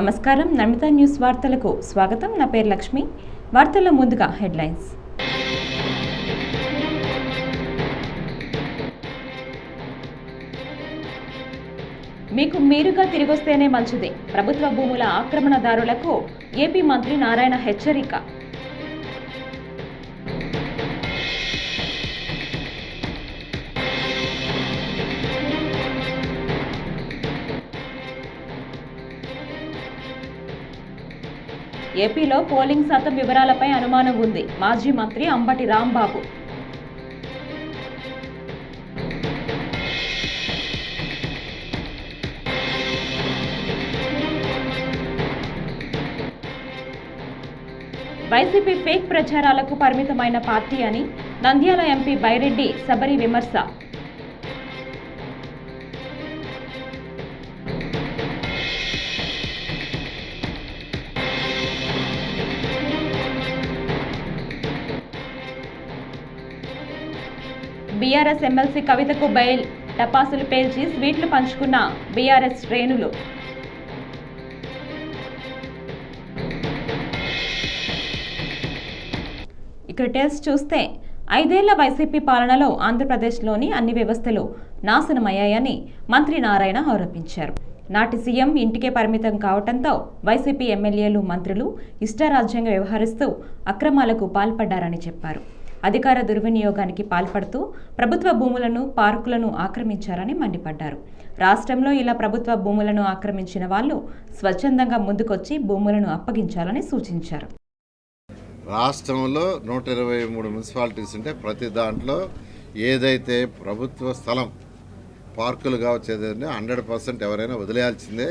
నమస్కారం. నమిత న్యూస్ వార్తలకు స్వాగతం. నా పేరు లక్ష్మి. వార్తల్లో ముందుగా హెడ్లైన్స్. మీకు మీరుగా తిరిగొస్తేనే మంచిది. ప్రభుత్వ భూముల ఆక్రమణదారులకు ఏపీ మంత్రి నారాయణ హెచ్చరిక. ఏపీలో పోలింగ్ శాతం వివరాలపై అనుమానం ఉంది. మాజీ మంత్రి అంబటి రాంబాబు. వైసీపీ ఫేక్ ప్రచారాలకు పరిమితమైన పార్టీ అని నంద్యాల ఎంపీ బైరెడ్డి శబరి విమర్శ. బీఆర్ఎస్ ఎమ్మెల్సీ కవితకు బెయిల్ టపాసులు పేల్చి స్వీట్లు పంచుకున్న బీఆర్ఎస్ శ్రేణులు. ఇక టెస్ట్ చూస్తే ఐదేళ్ళ వైసీపీ పాలనలో ఆంధ్రప్రదేశ్లోని అన్ని వ్యవస్థలు నాశనమయ్యాయని మంత్రి నారాయణ ఆరోపించారు. నాటి సీఎం ఇంటికే పరిమితం కావడంతో వైసీపీ ఎమ్మెల్యేలు మంత్రులు ఇష్టారాజ్యంగా వ్యవహరిస్తూ అక్రమాలకు పాల్పడ్డారని చెప్పారు. అధికార దుర్వినియోగానికి పాల్పడుతూ ప్రభుత్వ భూములను పార్కులను ఆక్రమించారని మండిపడ్డారు. రాష్ట్రంలో ఇలా ప్రభుత్వ భూములను ఆక్రమించిన వాళ్ళు స్వచ్ఛందంగా ముందుకొచ్చి భూములను అప్పగించాలని సూచించారు. రాష్ట్రంలో నూట ఇరవై మూడు మున్సిపాలిటీస్ ఉంటే ప్రతి దాంట్లో ఏదైతే ప్రభుత్వ స్థలం పార్కులు కావచ్చు ఏదైనా హండ్రెడ్ పర్సెంట్ ఎవరైనా వదిలేయాల్సిందే.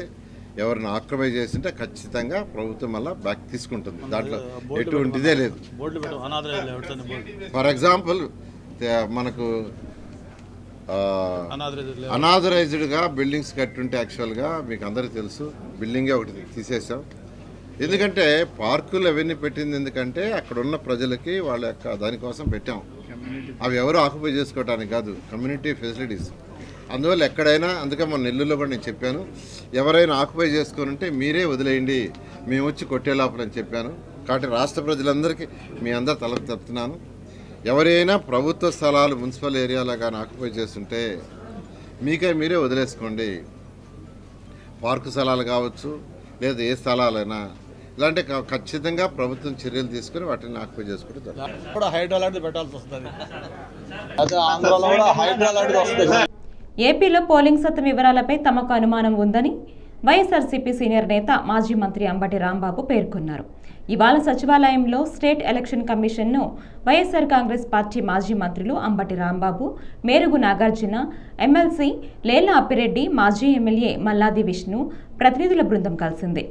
ఎవరిని ఆక్రమై చేసింటే ఖచ్చితంగా ప్రభుత్వం మళ్ళీ బ్యాక్ తీసుకుంటుంది. దాంట్లో ఎటువంటిదే లేదు. ఫర్ ఎగ్జాంపుల్ మనకు అనాథరైజ్డ్గా బిల్డింగ్స్ కట్టుంటే యాక్చువల్గా మీకు అందరికీ తెలుసు బిల్డింగే ఒకటి తీసేసాం ఎందుకంటే పార్కులు అవన్నీ పెట్టింది ఎందుకంటే అక్కడ ఉన్న ప్రజలకి వాళ్ళ యొక్క దానికోసం పెట్టాం. అవి ఎవరు ఆక్యుపై చేసుకోవడానికి కాదు కమ్యూనిటీ ఫెసిలిటీస్ అందువల్ల ఎక్కడైనా అందుకే మన నెల్లూరులో కూడా నేను చెప్పాను ఎవరైనా ఆక్యుపై చేసుకోనంటే ఉంటే మీరే వదిలేయండి మేము వచ్చి కొట్టేలోపలని చెప్పాను. కాబట్టి రాష్ట్ర ప్రజలందరికీ మీ అందరు తల చెప్తున్నాను ఎవరైనా ప్రభుత్వ స్థలాలు మున్సిపల్ ఏరియాలో కానీ ఆక్యుపై చేస్తుంటే మీకే మీరే వదిలేసుకోండి. పార్కు స్థలాలు కావచ్చు లేదా ఏ స్థలాలైనా. ఇలాంటి ఖచ్చితంగా ప్రభుత్వం చర్యలు తీసుకుని వాటిని ఆక్యుపై చేసుకుంటే కూడా హైడ్రా లాంటిది పెట్టాల్సి వస్తుంది. అదే ఆంధ్రాలో కూడా హైడ్రా లాంటిది వస్తుంది. ఏపీలో పోలింగ్ శాతం వివరాలపై తమకు అనుమానం ఉందని వైఎస్ఆర్సీపీ సీనియర్ నేత మాజీ మంత్రి అంబటి రాంబాబు పేర్కొన్నారు. ఇవాళ సచివాలయంలో స్టేట్ ఎలక్షన్ కమిషన్ను వైఎస్ఆర్ కాంగ్రెస్ పార్టీ మాజీ మంత్రులు అంబటి రాంబాబు మేరుగు నాగార్జున ఎమ్మెల్సీ లేలా అప్పిరెడ్డి మాజీ ఎమ్మెల్యే మల్లాది విష్ణు ప్రతినిధుల బృందం కలిసింది.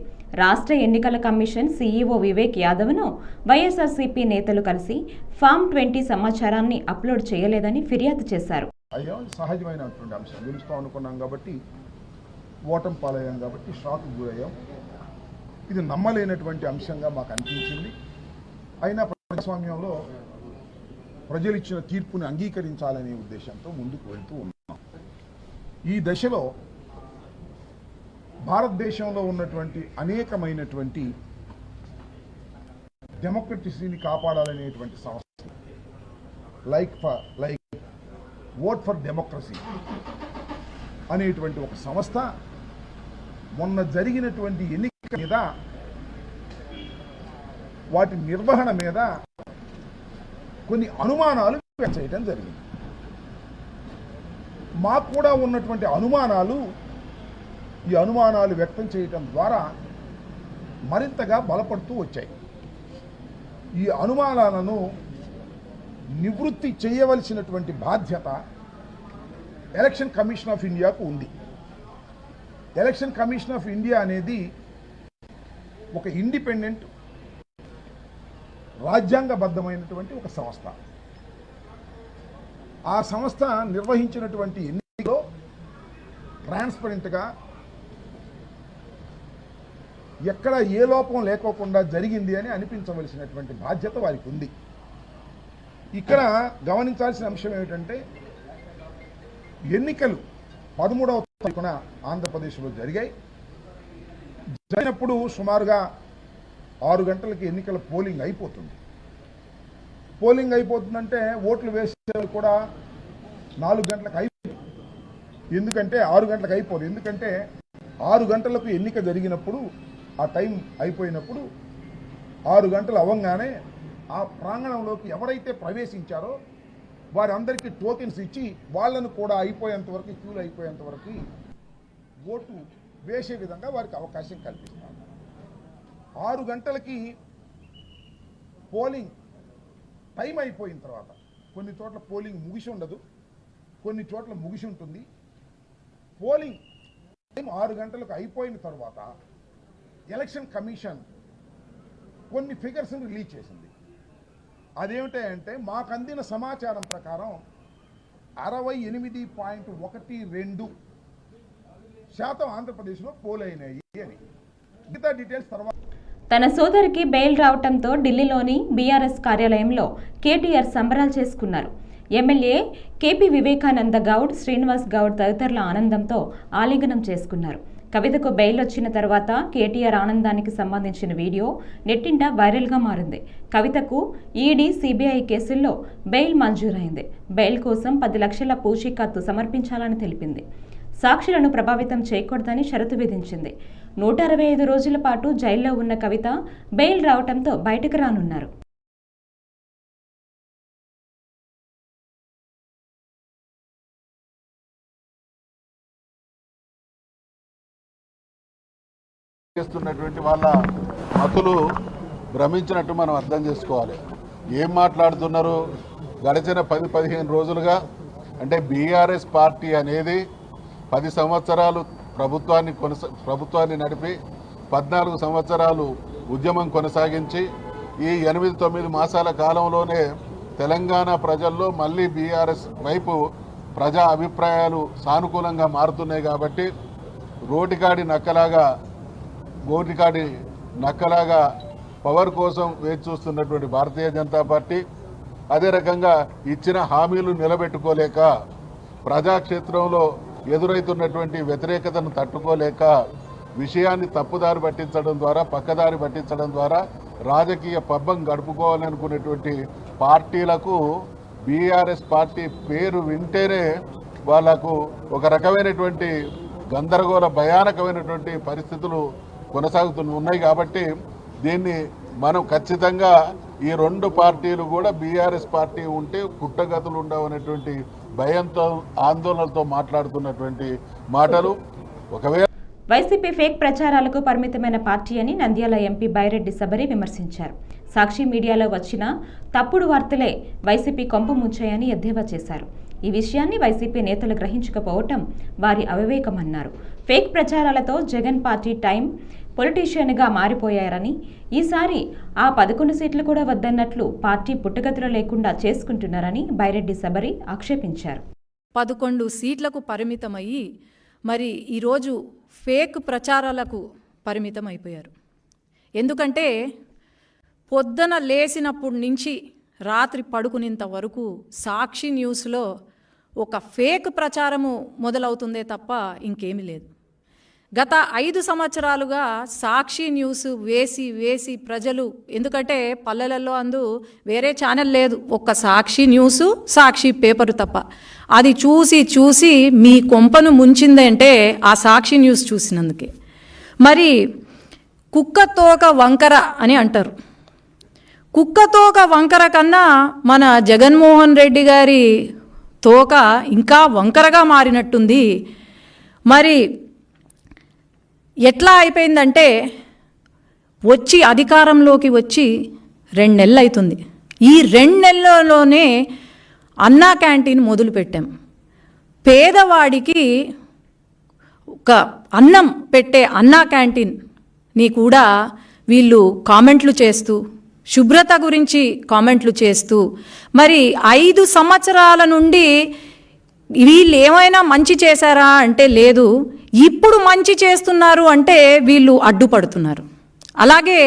రాష్ట్ర ఎన్నికల కమిషన్ సీఈఓ వివేక్ యాదవ్ను వైఎస్ఆర్సీపీ నేతలు కలిసి ఫామ్ ట్వంటీ సమాచారాన్ని అప్లోడ్ చేయలేదని ఫిర్యాదు చేశారు. అయ్యా సహజమైనటువంటి అంశం. గెలుస్తాం అనుకున్నాం కాబట్టి ఓటం పాలయ్యాం కాబట్టి షాక్ గురయ్యాం. ఇది నమ్మలేనటువంటి అంశంగా మాకు అనిపించింది. అయినా ప్రజాస్వామ్యంలో ప్రజలు ఇచ్చిన తీర్పుని అంగీకరించాలనే ఉద్దేశంతో ముందుకు వెళ్తూ ఉన్నాం. ఈ దశలో భారతదేశంలో ఉన్నటువంటి అనేకమైనటువంటి డెమోక్రటసీని కాపాడాలనేటువంటి సంస్థ like for like vote for democracy అనేటువంటి ఒక సంస్థ మొన్న జరిగినటువంటి ఎన్నిక మీద వాటి నిర్వహణ మీద కొన్ని అనుమానాలు చేయటం చేయడం జరిగింది. మాకు కూడా ఉన్నటువంటి అనుమానాలు ఈ అనుమానాలు వ్యక్తం చేయటం ద్వారా మరింతగా బలపడుతూ వచ్చాయి. ఈ అనుమానాలను నివృత్తి చేయవలసినటువంటి బాధ్యత ఎలక్షన్ కమిషన్ ఆఫ్ ఇండియాకు ఉంది. ఎలక్షన్ కమిషన్ ఆఫ్ ఇండియా అనేది ఒక ఇండిపెండెంట్ రాజ్యాంగబద్ధమైనటువంటి ఒక సంస్థ. ఆ సంస్థ నిర్వహించినటువంటి ఎన్నికలో ట్రాన్స్పరెంట్గా ఎక్కడ ఏ లోపం లేకోకుండా జరిగింది అని అనిపించవలసినటువంటి బాధ్యత వారికి ఉంది. ఇక్కడ గమనించాల్సిన అంశం ఏమిటంటే ఎన్నికలు పదమూడవ తారీఖున ఆంధ్రప్రదేశ్లో జరిగాయి. జరిగినప్పుడు సుమారుగా ఆరు గంటలకి ఎన్నికల పోలింగ్ అయిపోతుంది. పోలింగ్ అయిపోతుందంటే ఓట్లు వేసే కూడా నాలుగు గంటలకు అయిపోయింది ఎందుకంటే ఆరు గంటలకు అయిపోదు ఎందుకంటే ఆరు గంటలకు ఎన్నిక జరిగినప్పుడు ఆ టైం అయిపోయినప్పుడు ఆరు గంటలు అవ్వగానే ఆ ప్రాంగణంలోకి ఎవరైతే ప్రవేశించారో వారందరికీ టోకెన్స్ ఇచ్చి వాళ్ళను కూడా అయిపోయేంత వరకు క్యూలు అయిపోయేంత వరకు ఓటు వేసే విధంగా వారికి అవకాశం కల్పిస్తారు ఆరు గంటలకి పోలింగ్ టైం అయిపోయిన తర్వాత కొన్ని చోట్ల పోలింగ్ ముగిసి ఉండదు కొన్ని చోట్ల ముగిసి ఉంటుంది పోలింగ్ టైం ఆరు గంటలకు అయిపోయిన తర్వాత ఎలక్షన్ కమిషన్ కొన్ని ఫిగర్స్ని రిలీజ్ చేసింది. అదేమిటంటే మాకు అందిన సమాచారం ప్రకారం అరవై ఎనిమిది పాయింట్ ఒకటి రెండు శాతం ఆంధ్రప్రదేశ్లో పోలైనాయి అని. మిగతా డీటెయిల్స్ తర్వాత. తన సోదరికి బెయిల్ రావటంతో ఢిల్లీలోని బీఆర్ఎస్ కార్యాలయంలో కేటీఆర్ సంబరాలు చేసుకున్నారు. ఎమ్మెల్యే కేపీ వివేకానంద గౌడ్ శ్రీనివాస్ గౌడ్ తదితరుల ఆనందంతో ఆలింగనం చేసుకున్నారు. కవితకు బెయిల్ వచ్చిన తర్వాత కేటీఆర్ ఆనందానికి సంబంధించిన వీడియో నెట్టింట వైరల్గా మారింది. కవితకు ఈడీ సిబిఐ కేసుల్లో బెయిల్ మంజూరైంది. బెయిల్ కోసం పది లక్షల పూచీకత్తు సమర్పించాలని తెలిపింది. సాక్షులను ప్రభావితం చేయకూడదని షరతు విధించింది. నూట అరవై ఐదు రోజుల పాటు జైల్లో ఉన్న కవిత బెయిల్ రావటంతో బయటకు రానున్నారు. చేస్తున్నటువంటి వాళ్ళ మతులు భ్రమించినట్టు మనం అర్థం చేసుకోవాలి. ఏం మాట్లాడుతున్నారు? గడిచిన పది పదిహేను రోజులుగా అంటే బీఆర్ఎస్ పార్టీ అనేది పది సంవత్సరాలు ప్రభుత్వాన్ని కొనసా ప్రభుత్వాన్ని నడిపి పద్నాలుగు సంవత్సరాలు ఉద్యమం కొనసాగించి ఈ ఎనిమిది తొమ్మిది మాసాల కాలంలోనే తెలంగాణ ప్రజల్లో మళ్ళీ బీఆర్ఎస్ వైపు ప్రజా అభిప్రాయాలు సానుకూలంగా మారుతున్నాయి కాబట్టి రోటికాడి నక్కలాగా గోటికాడి నక్కలాగా పవర్ కోసం వేచి చూస్తున్నటువంటి భారతీయ జనతా పార్టీ అదే రకంగా ఇచ్చిన హామీలు నిలబెట్టుకోలేక ప్రజాక్షేత్రంలో ఎదురైతున్నటువంటి వ్యతిరేకతను తట్టుకోలేక విషయాన్ని తప్పుదారి పట్టించడం ద్వారా పక్కదారి పట్టించడం ద్వారా రాజకీయ పబ్బం గడుపుకోవాలనుకునేటువంటి పార్టీలకు బీఆర్ఎస్ పార్టీ పేరు వింటేనే వాళ్ళకు ఒక రకమైనటువంటి గందరగోళ భయానకమైనటువంటి పరిస్థితులు కొనసాగుతూ ఉన్నాయి కాబట్టి దీన్ని మనం ఖచ్చితంగా ఈ రెండు పార్టీలు కూడా బీఆర్ఎస్ పార్టీ ఉంటే కుట్టగతులు ఉండవనేటువంటి భయంతో ఆందోళనలతో మాట్లాడుతున్నటువంటి మాటలు. ఒకవేళ వైసీపీ ఫేక్ ప్రచారాలకు పరిమితమైన పార్టీ అని నంద్యాల ఎంపీ బైరెడ్డి సబరి విమర్శించారు. సాక్షి మీడియాలో వచ్చిన తప్పుడు వార్తలే వైసీపీ కొంపు ముంచాయని ఎద్దేవా చేశారు. ఈ విషయాన్ని వైసీపీ నేతలు గ్రహించకపోవటం వారి అవివేకమన్నారు. ఫేక్ ప్రచారాలతో జగన్ పార్టీ టైం పొలిటీషియన్గా మారిపోయారని ఈసారి ఆ పదకొండు సీట్లు కూడా వద్దన్నట్లు పార్టీ పుట్టగతులు లేకుండా చేసుకుంటున్నారని బైరెడ్డి శబరి ఆక్షేపించారు. పదకొండు సీట్లకు పరిమితమయ్యి మరి ఈరోజు ఫేక్ ప్రచారాలకు పరిమితం అయిపోయారు ఎందుకంటే పొద్దున లేచినప్పటి నుంచి రాత్రి పడుకునేంత వరకు సాక్షి న్యూస్లో ఒక ఫేక్ ప్రచారము మొదలవుతుందే తప్ప ఇంకేమీ లేదు. గత ఐదు సంవత్సరాలుగా సాక్షి న్యూస్ వేసి వేసి ప్రజలు ఎందుకంటే పల్లెలలో అందు వేరే ఛానల్ లేదు. ఒక్క సాక్షి న్యూస్ సాక్షి పేపరు తప్ప. అది చూసి చూసి మీ కొంపను ముంచిందంటే ఆ సాక్షి న్యూస్ చూసినందుకే. మరి కుక్క తోక వంకర అని అంటారు. కుక్క తోక వంకర కన్నా మన జగన్మోహన్ రెడ్డి గారి తోక ఇంకా వంకరగా మారినట్టుంది. మరి ఎట్లా అయిపోయిందంటే వచ్చి అధికారంలోకి వచ్చి రెండు నెలలు అవుతుంది ఈ రెండు నెలల్లోనే అన్నా క్యాంటీన్ మొదలుపెట్టాం. పేదవాడికి ఒక అన్నం పెట్టే అన్నా క్యాంటీన్ని కూడా వీళ్ళు కామెంట్లు చేస్తూ శుభ్రత గురించి కామెంట్లు చేస్తూ మరి ఐదు సంవత్సరాల నుండి వీళ్ళు ఏమైనా మంచి చేశారా అంటే లేదు. ఇప్పుడు మంచి చేస్తున్నారు అంటే వీళ్ళు అడ్డుపడుతున్నారు. అలాగే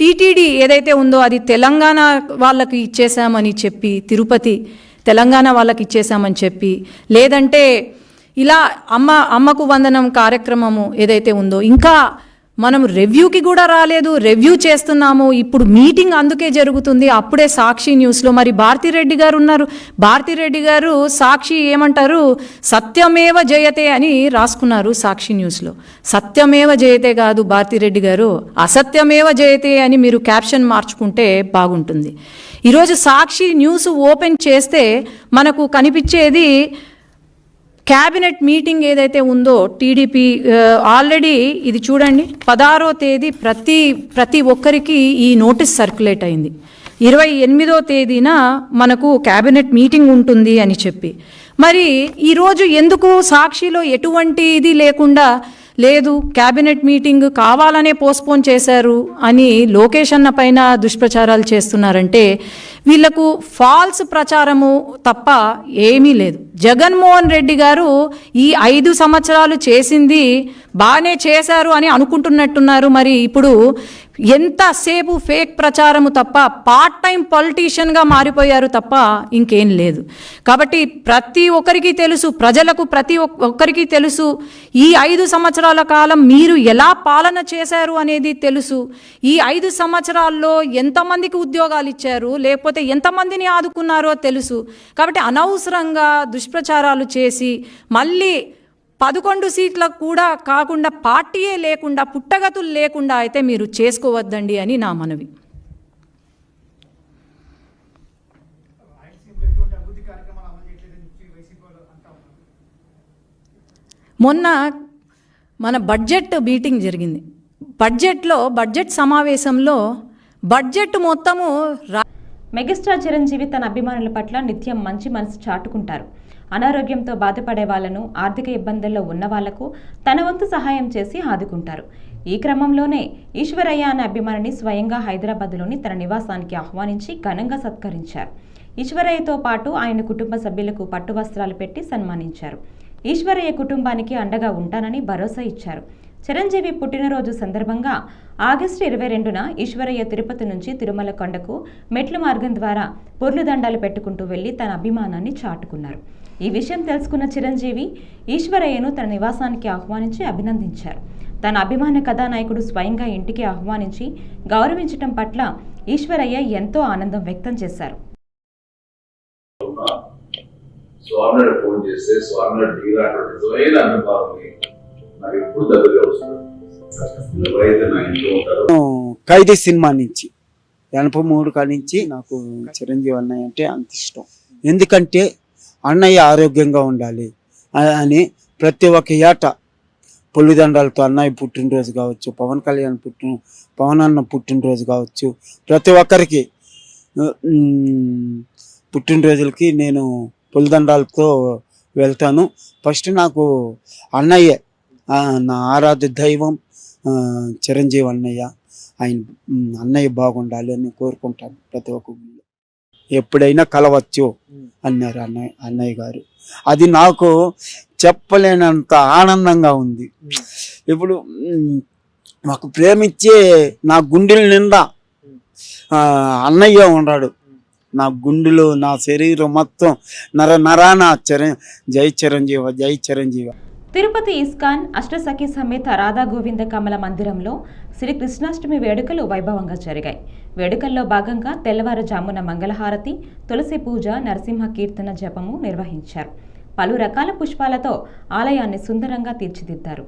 టీటీడీ ఏదైతే ఉందో అది తెలంగాణ వాళ్ళకి ఇచ్చేసామని చెప్పి తిరుపతి తెలంగాణ వాళ్ళకి ఇచ్చేసామని చెప్పి లేదంటే ఇలా అమ్మ అమ్మకు వందనం కార్యక్రమము ఏదైతే ఉందో ఇంకా మనం రివ్యూకి కూడా రాలేదు రివ్యూ చేస్తున్నాము ఇప్పుడు మీటింగ్ అందుకే జరుగుతుంది అప్పుడే సాక్షి న్యూస్లో మరి భారతిరెడ్డి గారు ఉన్నారు. భారతిరెడ్డి గారు సాక్షి ఏమంటారు? సత్యమేవ జయతే అని రాసుకున్నారు సాక్షి న్యూస్లో సత్యమేవ జయతే కాదు భారతిరెడ్డి గారు అసత్యమేవ జయతే అని మీరు క్యాప్షన్ మార్చుకుంటే బాగుంటుంది. ఈరోజు సాక్షి న్యూస్ ఓపెన్ చేస్తే మనకు కనిపించేది క్యాబినెట్ మీటింగ్ ఏదైతే ఉందో టీడీపీ ఆల్రెడీ ఇది చూడండి పదహారో తేదీ ప్రతి ప్రతి ఒక్కరికి ఈ నోటీస్ సర్క్యులేట్ అయింది. ఇరవై ఎనిమిదో తేదీన మనకు క్యాబినెట్ మీటింగ్ ఉంటుంది అని చెప్పి. మరి ఈరోజు ఎందుకు సాక్షిలో ఎటువంటి ఇది లేకుండా లేదు క్యాబినెట్ మీటింగ్ కావాలనే పోస్ట్పోన్ చేశారు అని లోకేష్ అన్న పైన దుష్ప్రచారాలు చేస్తున్నారంటే వీళ్ళకు ఫాల్స్ ప్రచారము తప్ప ఏమీ లేదు. జగన్మోహన్ రెడ్డి గారు ఈ ఐదు సంవత్సరాలు చేసింది బాగానే చేశారు అని అనుకుంటున్నట్టున్నారు. మరి ఇప్పుడు ఎంతసేపు ఫేక్ ప్రచారము తప్ప పార్ట్ టైం పొలిటీషియన్గా మారిపోయారు తప్ప ఇంకేం లేదు. కాబట్టి ప్రతి ఒక్కరికి తెలుసు ప్రజలకు ప్రతి ఒక్కరికి తెలుసు ఈ ఐదు సంవత్సరాల కాలం మీరు ఎలా పాలన చేశారు అనేది తెలుసు. ఈ ఐదు సంవత్సరాల్లో ఎంతమందికి ఉద్యోగాలు ఇచ్చారు లేకపోతే ఎంతమందిని ఆదుకున్నారో తెలుసు. కాబట్టి అనవసరంగా దుష్ప్రచారాలు చేసి మళ్ళీ పదకొండు సీట్లకు కూడా కాకుండా పార్టీయే లేకుండా పుట్టగతులు లేకుండా అయితే మీరు చేసుకోవద్దండి అని నా మనవి. మొన్న మన బడ్జెట్ మీటింగ్ జరిగింది. బడ్జెట్లో బడ్జెట్ సమావేశంలో బడ్జెట్ మొత్తము రా మెగాస్టార్ చిరంజీవి తన అభిమానుల పట్ల నిత్యం మంచి మనసు చాటుకుంటారు. అనారోగ్యంతో బాధపడే వాళ్ళను ఆర్థిక ఇబ్బందుల్లో ఉన్న వాళ్ళకు తన వంతు సహాయం చేసి ఆదుకుంటారు. ఈ క్రమంలోనే ఈశ్వరయ్య అనే అభిమానిని స్వయంగా హైదరాబాద్లోని తన నివాసానికి ఆహ్వానించి ఘనంగా సత్కరించారు. ఈశ్వరయ్యతో పాటు ఆయన కుటుంబ సభ్యులకు పట్టు వస్త్రాలు పెట్టి సన్మానించారు. ఈశ్వరయ్య కుటుంబానికి అండగా ఉంటానని భరోసా ఇచ్చారు. చిరంజీవి పుట్టినరోజు సందర్భంగా ఆగస్టు ఇరవై రెండున ఈశ్వరయ్య తిరుపతి నుంచి తిరుమల కొండకు మెట్ల మార్గం ద్వారా పొర్లు దండాలు పెట్టుకుంటూ వెళ్ళి తన అభిమానాన్ని చాటుకున్నారు. ఈ విషయం తెలుసుకున్న చిరంజీవి ఈశ్వరయ్యను తన నివాసానికి ఆహ్వానించి అభినందించారు. తన అభిమాన కథానాయకుడు స్వయంగా ఇంటికి ఆహ్వానించి గౌరవించటం పట్ల ఈశ్వరయ్య ఎంతో ఆనందం వ్యక్తం చేశారు. స్వామినాడు ఫోన్ చేస్తే నిజమైన అనుభవాన్ని ఖైదీ సినిమా నుంచి ఎనభై మూడు కాడి నుంచి నాకు చిరంజీవి అన్నయ్య అంటే అంత ఇష్టం. ఎందుకంటే అన్నయ్య ఆరోగ్యంగా ఉండాలి అని ప్రతి ఒక్క ఏట పొల్లిదండాలతో అన్నయ్య పుట్టినరోజు కావచ్చు పవన్ కళ్యాణ్ పుట్టిన పవన్ అన్న పుట్టినరోజు కావచ్చు ప్రతి ఒక్కరికి పుట్టినరోజులకి నేను పొలిదండాలతో వెళ్తాను. ఫస్ట్ నాకు అన్నయ్యే నా ఆరాధ్య దైవం చిరంజీవి అన్నయ్య ఆయన అన్నయ్య బాగుండాలి అని కోరుకుంటాను ప్రతి ఒక్క గుళ్ళు ఎప్పుడైనా కలవచ్చు అన్నారు అన్నయ్య అన్నయ్య గారు. అది నాకు చెప్పలేనంత ఆనందంగా ఉంది. ఇప్పుడు మాకు ప్రేమించే నా గుండెల నిండా అన్నయ్య ఉన్నాడు. నా గుండెలో నా శరీరం మొత్తం నర నరాన చిర జై చిరంజీవ జై చిరంజీవ. తిరుపతి ఇస్కాన్ అష్టసఖి సమేత రాధా గోవింద కమల మందిరంలో శ్రీ కృష్ణాష్టమి వేడుకలు వైభవంగా జరిగాయి. వేడుకల్లో భాగంగా తెల్లవారుజామున మంగళహారతి తులసి పూజ నరసింహ కీర్తన జపము నిర్వహించారు. పలు రకాల పుష్పాలతో ఆలయాన్ని సుందరంగా తీర్చిదిద్దారు.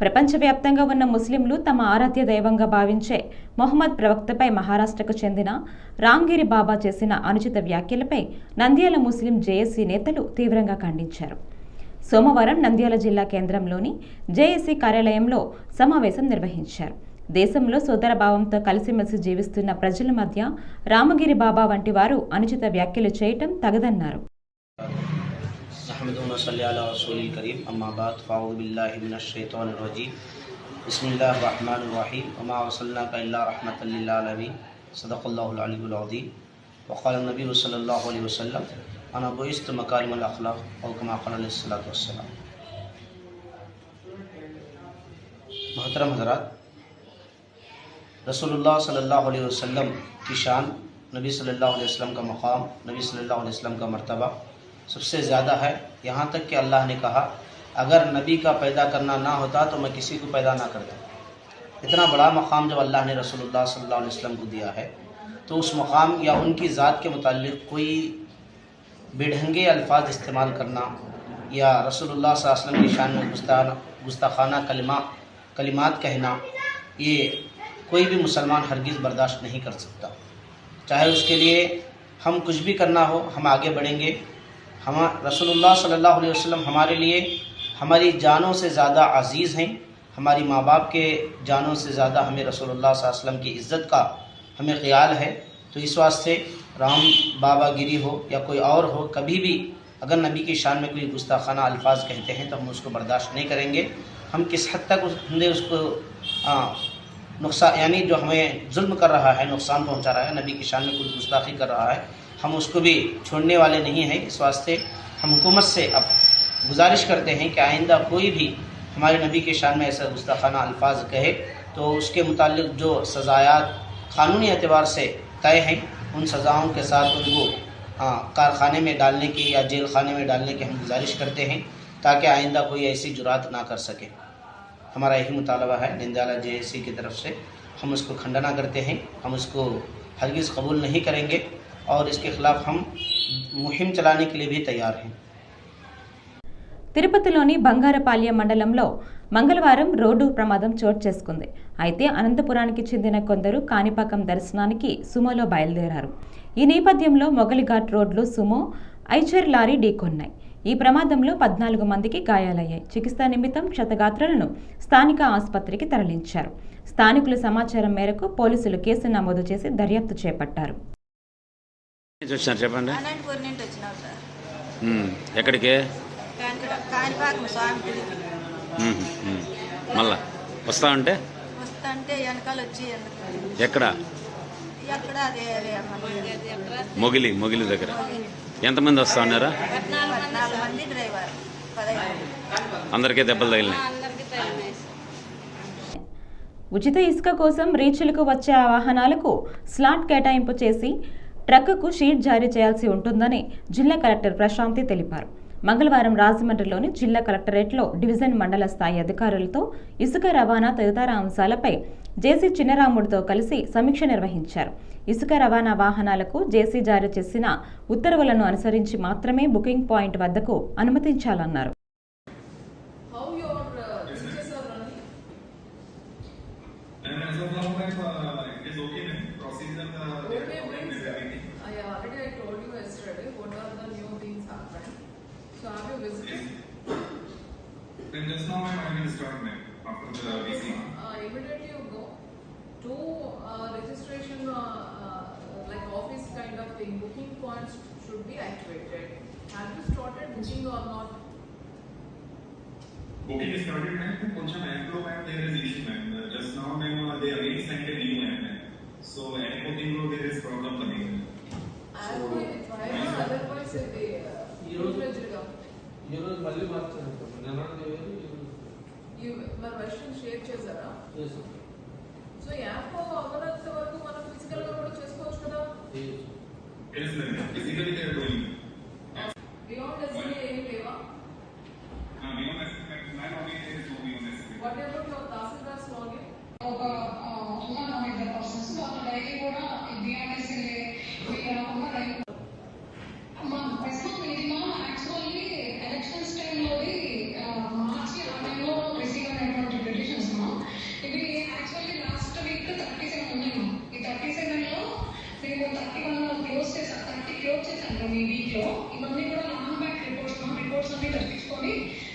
ప్రపంచవ్యాప్తంగా ఉన్న ముస్లింలు తమ ఆరాధ్య దైవంగా భావించే మొహమ్మద్ ప్రవక్తపై మహారాష్ట్రకు చెందిన రాంగిరి బాబా చేసిన అనుచిత వ్యాఖ్యలపై నంద్యాల ముస్లిం జేఏసీ నేతలు తీవ్రంగా ఖండించారు. సోమవారం నంద్యాల జిల్లా కేంద్రంలోని జేఏసీ కార్యాలయంలో సమావేశం నిర్వహించారు. దేశంలో సోదరభావంతో కలిసిమెలిసి జీవిస్తున్న ప్రజల మధ్య రామగిరి బాబా వంటి వారు అనుచిత వ్యాఖ్యలు చేయటం తగదన్నారు. الحمد صلی علی رسول الکریم اما بعد، فاعوذ باللہ من الشیطان الرجیم بسم اللہ الرحمن الرحیم وما وصلناک الا رحمت للعالمین صدق اللہ العلی العظیم وقال النبی صلی اللہ علیہ وسلم انا بعثت مکارم الاخلاق او کما قال علیہ الصلوۃ والسلام. محترم حضرات، رسول اللہ صلی اللہ علیہ وسلم کی شان، نبی صلی اللہ علیہ وسلم کا مقام، نبی صلی اللہ علیہ وسلم کا مرتبہ سب سے زیادہ ہے۔ یہاں تک کہ اللہ نے کہا، اگر نبی کا پیدا کرنا نہ ہوتا تو میں کسی کو پیدا نہ کرتا۔ اتنا بڑا مقام جب اللہ نے رسول اللہ صلی اللہ علیہ وسلم کو دیا ہے، تو اس مقام یا ان کی ذات کے متعلق کوئی بےڈھنگے الفاظ استعمال کرنا یا رسول اللہ صلی اللہ علیہ وسلم کی شان میں گستاخانہ کلمہ، کلمات کہنا، یہ کوئی بھی مسلمان ہرگز برداشت نہیں کر سکتا۔ چاہے اس کے لیے ہم کچھ بھی کرنا ہو، ہم آگے بڑھیں گے۔ ہم رسول اللہ صلی اللہ علیہ وسلم ہمارے لیے ہماری جانوں سے زیادہ عزیز ہیں۔ ہماری ماں باپ کے جانوں سے زیادہ ہمیں رسول اللہ صلی اللہ علیہ وسلم کی عزت کا ہمیں خیال ہے۔ تو اس واسطے رام بابا گیری ہو یا کوئی اور ہو، کبھی بھی اگر نبی کی شان میں کوئی گستاخانہ الفاظ کہتے ہیں تو ہم اس کو برداشت نہیں کریں گے۔ ہم کس حد تک اس نے اس کو نقصان یعنی جو ہمیں ظلم کر رہا ہے، نقصان پہنچا رہا ہے، نبی کی شان میں کوئی گستاخی کر رہا ہے ہم اس کو بھی چھوڑنے والے نہیں ہیں۔ اس واسطے ہم حکومت سے اب گزارش کرتے ہیں کہ آئندہ کوئی بھی ہمارے نبی کے شان میں ایسا گستاخانہ الفاظ کہے تو اس کے متعلق جو سزایات قانونی اعتبار سے طے ہیں، ان سزاؤں کے ساتھ ان کو کارخانے میں ڈالنے کی یا جیل خانے میں ڈالنے کی ہم گزارش کرتے ہیں تاکہ آئندہ کوئی ایسی جرات نہ کر سکے۔ ہمارا یہی مطالبہ ہے۔ نندالہ جے اے سی کی طرف سے ہم اس کو کھنڈنا کرتے ہیں۔ ہم اس کو ہرگز قبول نہیں کریں گے۔ और इसके ख़िलाफ़ हम मुहिम चलाने के लिए भी तैयार हैं తిరుపతిలోని బంగారపాళ్యం మండలంలో మంగళవారం రోడ్డు ప్రమాదం చోటు చేసుకుంది అయితే అనంతపురానికి చెందిన కొందరు కాణిపాకం దర్శనానికి సుమోలో బయలుదేరారు ఈ నేపథ్యంలో మొగలిఘాట్ రోడ్లు సుమో ఐచర్ లారీ ఢీకొన్నాయి ఈ ప్రమాదంలో పద్నాలుగు మందికి గాయాలయ్యాయి చికిత్స నిమిత్తం క్షతగాత్రులను స్థానిక ఆసుపత్రికి తరలించారు స్థానికుల సమాచారం మేరకు పోలీసులు కేసు నమోదు చేసి దర్యాప్తు చేపట్టారు చూసినారు చెప్పండి. అనంతపూర్ నుండి వచ్చినాం సార్. ఉమ్, ఎక్కడికి? కాణిక- కాణిపాకం స్వామి గుడికి. ఉమ్, ఉమ్. మళ్ళా వస్తా ఉంటే వస్తుంటే వెనకాల వచ్చి ఎందుకు? ఎక్కడ? ఎక్కడ అదే అదే మన మొగిలి మొగిలి దగ్గర. ఎంతమంది వస్తా ఉన్నారా? పద్నాలుగు మంది డ్రైవర్ పదహైదు అందరికీ దెబ్బలు తగిలినాయి. ఉచిత ఇసుక కోసం రీచ్లకు వచ్చే ఆ వాహనాలకు స్లాట్ కేటాయింపు చేసి ట్రక్కుకు షీట్ జారీ చేయాల్సి ఉంటుందని జిల్లా కలెక్టర్ ప్రశాంతి తెలిపారు. మంగళవారం రాజమండ్రిలోని జిల్లా కలెక్టరేట్లో డివిజన్ మండల స్థాయి అధికారులతో ఇసుక రవాణా తదితర అంశాలపై జేసీ చిన్నరాముడితో కలిసి సమీక్ష నిర్వహించారు. ఇసుక రవాణా వాహనాలకు జేసీ జారీ చేసిన ఉత్తర్వులను అనుసరించి మాత్రమే బుకింగ్ పాయింట్ వద్దకు అనుమతించాలన్నారు. Told you yesterday what are the new things happening. So have you visited? Then just now going to start ma'am, after the VC. Uh, immediately you go to uh, registration, uh, uh, like office kind of thing, booking points should be activated. Have you started booking or not? Booking is started ma'am, కొంచెం airflow ma'am, there is issue ma'am. Just now ma'am, they again sent a new ma'am. So any booking there is problem coming. ఈరోజు మళ్ళీ మార్చాను నిన్న version share చేశారా? So app అవ్వనంత వరకు మనం ఫిజికల్గా కూడా చేసుకోవచ్చు కదా. బియాండ్ ఎస్బీ ఏం లేవా. Whatever your tahsildars login ఒక హ్యూమన్ పర్సన్స్ వాళ్ళు డైలీ కూడా బిఆర్ఎస్ ఉన్న డైలీ మా ప్రస్తుతం మీటింగ్లో యాక్చువల్లీ ఎలక్షన్స్ టైంలోది మార్చి ఆ టైంలో రిసీవ్ అయినటువంటి తీసుకొని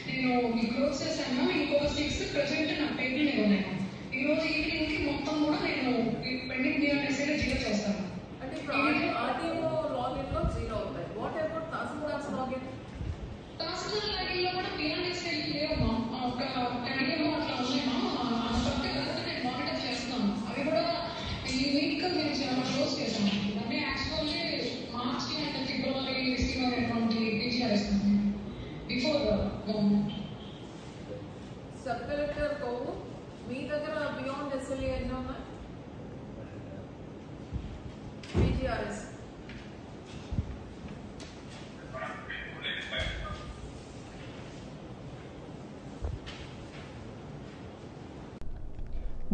నేను ఈ క్లోజ్ చేశాను ఇంకో సిక్స్ ప్రెసెంట్ నా టేబుల్ మీద ఉన్నాయి ఈ రోజు ఈవినింగ్కి మొత్తం కూడా నేను పెండింగ్ బిఆర్ఎస్ఏ జీరో చేస్తాను అంటే ఇప్పుడు ఆర్టీఓ లాగిన్లో జీరో అవుతాయి what about tahsildars login tahsildar లాగిన్లో కూడా బిఆర్ఎస్ఏ లేవు మా ఒక టెలిగ్రామ్ అట్లా ఉన్నాయి మా అదంతా కదా నేను మానిటర్ చేస్తున్నాను అవి కూడా ఈ వీక్ మేము చాలా క్లోజ్ చేసాము అంటే actually March and February receive అయినటువంటి PGRS before government sub collector కోవు మీ దగ్గర బియాండ్ ఎస్ఎల్ఏ ఎన్ని ఉన్నాయి పీజీఆర్ఎస్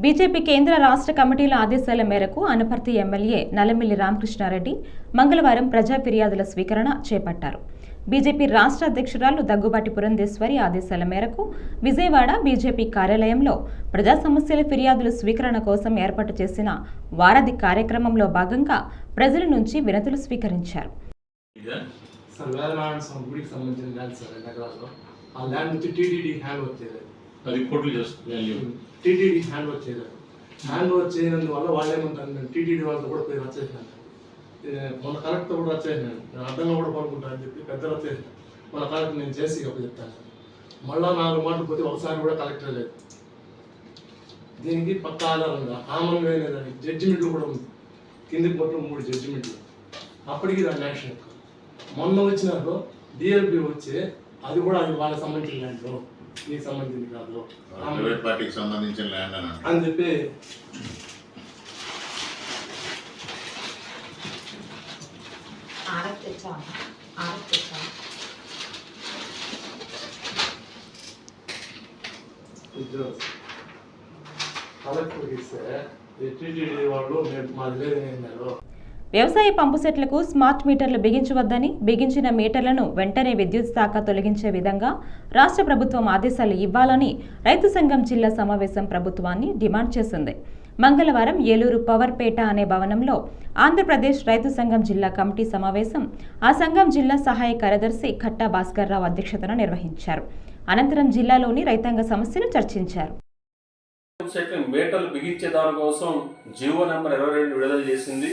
బీజేపీ కేంద్ర రాష్ట్ర కమిటీల ఆదేశాల మేరకు అనపర్తి ఎమ్మెల్యే నల్లమిల్లి రామకృష్ణారెడ్డి మంగళవారం ప్రజా ఫిర్యాదుల స్వీకరణ చేపట్టారు. బీజేపీ రాష్ట్ర అధ్యక్షురాలు దగ్గుబాటి పురంధేశ్వరి ఆదేశాల మేరకు విజయవాడ బీజేపీ కార్యాలయంలో ప్రజా సమస్యల ఫిర్యాదుల స్వీకరణ కోసం ఏర్పాటు చేసిన వారధి కార్యక్రమంలో భాగంగా ప్రజల నుంచి వినతులు స్వీకరించారు. ఆ ల్యాండ్ టీటీడీ హ్యాండ్ ఓవర్ చేయలేదు రిపోర్ట్లు చేస్తుంది టీటీడీ హ్యాండ్ ఓవర్ చేయలేదు. హ్యాండ్ ఓవర్ చేయనందువల్ల వాళ్ళు ఏమంటారు టీటీడీ వాళ్ళతో కూడా పోయి వచ్చేసినాను మన కరెక్ట్తో కలెక్టర్ కూడా వచ్చేసినాను నేను అడ్డంగా కూడా పనుకుంటానని చెప్పి పెద్దలు వచ్చేసినాను మన కలెక్టర్ నేను చేసి ఒక చెప్తాను మళ్ళా నాలుగు మాటలు పోతే ఒకసారి కూడా కలెక్టర్ లేదు. దీనికి పక్క ఆధారంగా కామన్గా దానికి. జడ్జిమెంట్లు కూడా ఉంది. కింది మొత్తం మూడు జడ్జిమెంట్లు అప్పటికి దాని యాక్షన్ మొన్న వచ్చినారు డిఎల్పి వచ్చి అది కూడా అది వాళ్ళకి సంబంధించిన దాంట్లో. నీకు సంబంధించింది కాదు. ప్రైవేట్ పార్టీకి సంబంధించిన ల్యాండ్ అని. అని చెప్పి ఆరక్ తెచ్చాను ఆరక్ తెచ్చాను కలెక్టర్కి ఇస్తే టీటీడీ వాళ్ళు మేము మాది అన్నారు వ్యవసాయ పంపు సెట్లకు స్మార్ట్ మీటర్లు బిగించవద్దని బిగించిన మీటర్లను వెంటనే విద్యుత్ శాఖ తొలగించే విధంగా రాష్ట్ర ప్రభుత్వం ఆదేశాలు ఇవ్వాలని రైతు సంఘం జిల్లా సమావేశం ప్రభుత్వాన్ని డిమాండ్ చేసింది. మంగళవారం ఏలూరు పవర్పేట అనే భవనంలో ఆంధ్రప్రదేశ్ రైతు సంఘం జిల్లా కమిటీ సమావేశం ఆ సంఘం జిల్లా సహాయ కార్యదర్శి కట్టా భాస్కర్రావు అధ్యక్షతన నిర్వహించారు. అనంతరం జిల్లాలోని రైతాంగ సమస్యలు చర్చించారు. మీటర్లు బిగించే దానికోసం జీవో నెంబర్ ఇరవై రెండు విడుదల చేసింది.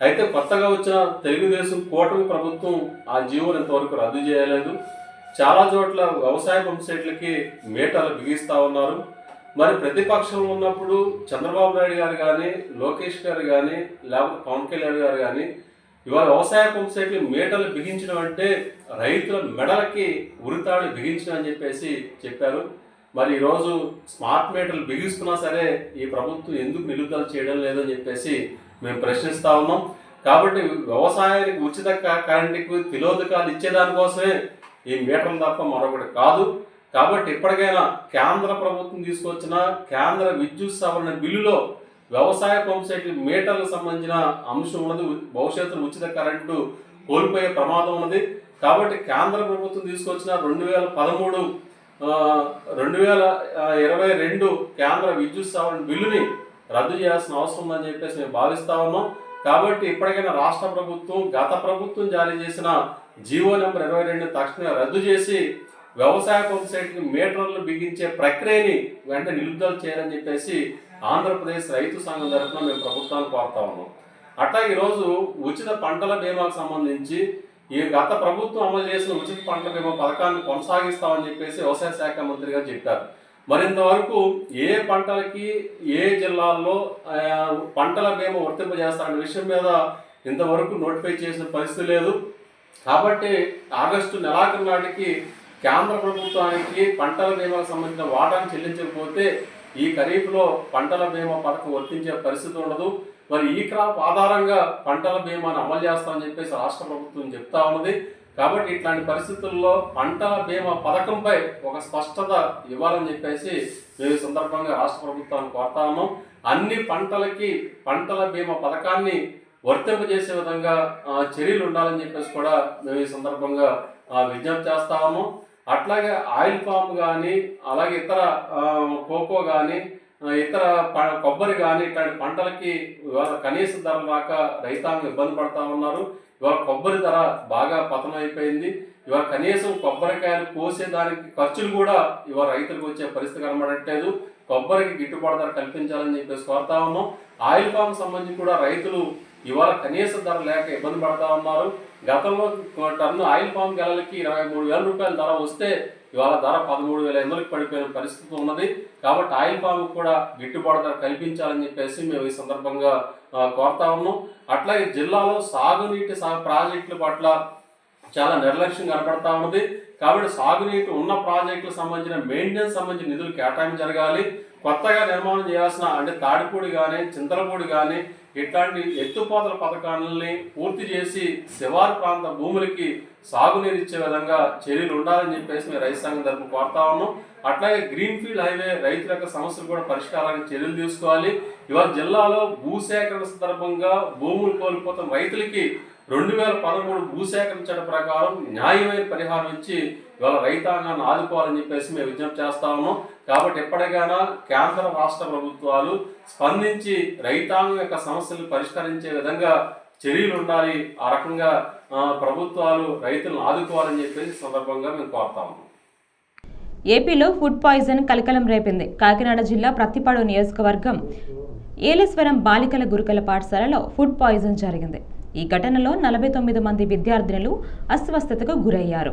అయితే కొత్తగా వచ్చిన తెలుగుదేశం కూటమి ప్రభుత్వం ఆ జీవోలు ఇంతవరకు రద్దు చేయలేదు. చాలా చోట్ల వ్యవసాయ పంప్సెట్లకి మీటర్లు బిగిస్తా ఉన్నారు. మరి ప్రతిపక్షంలో ఉన్నప్పుడు చంద్రబాబు నాయుడు గారు కానీ లోకేష్ గారు కానీ లేకపోతే పవన్ కళ్యాణ్ గారు కానీ ఇవాళ వ్యవసాయ పంప్సెట్లు మీటర్లు బిగించడం అంటే రైతుల మెడలకి ఉరితాడు బిగించడం అని చెప్పేసి చెప్పారు. మరి ఈరోజు స్మార్ట్ మీటర్లు బిగిస్తున్నా సరే ఈ ప్రభుత్వం ఎందుకు నిలుపుదల చేయడం లేదని చెప్పేసి మేము ప్రశ్నిస్తా ఉన్నాం. కాబట్టి వ్యవసాయానికి ఉచిత కరెంటుకి కరెంటుకు తిలోదకాలు ఇచ్చేదానికోసమే ఈ మీటర్లు తప్ప మరొకటి కాదు. కాబట్టి ఇప్పటికైనా కేంద్ర ప్రభుత్వం తీసుకొచ్చిన కేంద్ర విద్యుత్ సవరణ బిల్లులో వ్యవసాయ పంప్ సెట్ మీటర్లకు సంబంధించిన అంశం ఉన్నది. భవిష్యత్తులో ఉచిత కరెంటు కోల్పోయే ప్రమాదం ఉన్నది. కాబట్టి కేంద్ర ప్రభుత్వం తీసుకొచ్చిన రెండు వేల పదమూడు రెండు వేల ఇరవై రెండు కేంద్ర విద్యుత్ సవరణ బిల్లుని రద్దు చేయాల్సిన అవసరం ఉందని చెప్పేసి మేము భావిస్తా ఉన్నాం. కాబట్టి ఇప్పటికైనా రాష్ట్ర ప్రభుత్వం గత ప్రభుత్వం జారీ చేసిన జీవో నెంబర్ ఇరవై రెండు తక్షణమే రద్దు చేసి వ్యవసాయ పంప్ మీటర్లు బిగించే ప్రక్రియని వెంటనే నిలుపుదల చేయాలని చెప్పేసి ఆంధ్రప్రదేశ్ రైతు సంఘం తరఫున మేము ప్రభుత్వాన్ని కోరుతా ఉన్నాం. అట్లా ఈరోజు ఉచిత పంటల బీమాకు సంబంధించి ఈ గత ప్రభుత్వం అమలు చేసిన ఉచిత పంటల బీమా పథకాన్ని కొనసాగిస్తామని చెప్పేసి వ్యవసాయ శాఖ మంత్రి గారు చెప్పారు. మరింతవరకు ఏ పంటలకి ఏ జిల్లాల్లో పంటల బీమా వర్తింపజేస్తారనే విషయం మీద ఇంతవరకు నోటిఫై చేసిన పరిస్థితి లేదు. కాబట్టి ఆగస్టు నెలాఖరు నాటికి కేంద్ర ప్రభుత్వానికి పంటల బీమాకు సంబంధించిన వాటాను చెల్లించకపోతే ఈ ఖరీఫ్లో పంటల బీమా పథకం వర్తించే పరిస్థితి ఉండదు. మరి ఈ క్రాప్ ఆధారంగా పంటల బీమాను అమలు చేస్తామని చెప్పేసి రాష్ట్ర ప్రభుత్వం చెప్తా ఉన్నది. కాబట్టి ఇట్లాంటి పరిస్థితుల్లో పంటల బీమా పథకంపై ఒక స్పష్టత ఇవ్వాలని చెప్పేసి మేము ఈ సందర్భంగా రాష్ట్ర ప్రభుత్వాన్ని కోరుతా ఉన్నాం. అన్ని పంటలకి పంటల బీమా పథకాన్ని వర్తింపజేసే విధంగా చర్యలు ఉండాలని చెప్పేసి కూడా మేము ఈ సందర్భంగా ఆ, విజ్ఞప్తి చేస్తాము అట్లాగే ఆయిల్ పామ్ కానీ అలాగే ఇతర కోకో కానీ ఇతర ప- కొబ్బరి కానీ ఇట్లాంటి పంటలకి కనీస ధర రాక రైతాంగం ఇబ్బంది పడతా ఉన్నారు. ఇవాళ కొబ్బరి ధర బాగా పతనం అయిపోయింది ఇవాళ కనీసం కొబ్బరికాయలు కోసే దానికి ఖర్చులు కూడా ఇవాళ రైతులకు వచ్చే పరిస్థితి కనబడట్లేదు. కొబ్బరికి గిట్టుబాటు ధర కల్పించాలని చెప్పేసి కోరుతా ఉన్నాం. ఆయిల్ పామ్ సంబంధించి కూడా రైతులు ఇవాళ కనీస ధర లేక ఇబ్బంది పడతా ఉన్నారు. గతంలో టన్ను ఆయిల్ పామ్ గెలలకి ఇరవై మూడు వేల రూపాయల ధర వస్తే ఇవాళ ధర పదమూడు వేల ఎనిమిదికి పడిపోయిన పరిస్థితి ఉన్నది. కాబట్టి ఆయిల్ పామ్ కూడా గిట్టుబాటు ధర కల్పించాలని చెప్పేసి మేము ఈ సందర్భంగా కోరుతా ఉన్నాం. అట్లాగే జిల్లాలో సాగునీటి సా ప్రాజెక్టుల పట్ల చాలా నిర్లక్ష్యం కనపడతా ఉన్నది. కాబట్టి సాగునీటి ఉన్న ప్రాజెక్టులకు సంబంధించిన మెయింటెనెన్స్ సంబంధించిన నిధులు కేటాయింపు జరగాలి. కొత్తగా నిర్మాణం చేయాల్సిన అంటే తాడిపూడి కానీ చింతలపూడి కానీ ఇట్లాంటి ఎత్తుపోతల పథకాలని పూర్తి చేసి శివారు ప్రాంత భూములకి సాగునీరు ఇచ్చే విధంగా చర్యలు ఉండాలని చెప్పేసి మేము రైతు సంఘం తరపు కోరుతా ఉన్నాం. అట్లాగే గ్రీన్ ఫీల్డ్ హైవే రైతుల యొక్క సమస్యలు కూడా పరిష్కారానికి చర్యలు తీసుకోవాలి. ఇవాళ జిల్లాలో భూసేకరణ సందర్భంగా భూములు కోల్పోతున్న రైతులకి రెండు వేల పదమూడు భూసేకరణ చట్ట ప్రకారం న్యాయమైన పరిహారం ఇచ్చి ఇవాళ రైతాంగాన్ని ఆదుకోవాలని చెప్పేసి మేము విజ్ఞప్తి చేస్తా ఉన్నాం. కాబట్టి ఎప్పటికైనా కేంద్ర రాష్ట్ర ప్రభుత్వాలు స్పందించి రైతాంగం యొక్క సమస్యలు పరిష్కరించే విధంగా చర్యలు ఉండాలి. ఆ రకంగా ప్రభుత్వాలు రైతులను ఆదుకోవాలని చెప్పేసి సందర్భంగా మేము కోరుతాము ఏపీలో ఫుడ్ పాయిజన్ కలకలం రేపింది. కాకినాడ జిల్లా ప్రత్తిపాడు నియోజకవర్గం ఏలేశ్వరం బాలికల గురుకుల పాఠశాలలో ఫుడ్ పాయిజన్ జరిగింది. ఈ ఘటనలో నలభై తొమ్మిది మంది విద్యార్థినులు అస్వస్థతకు గురయ్యారు.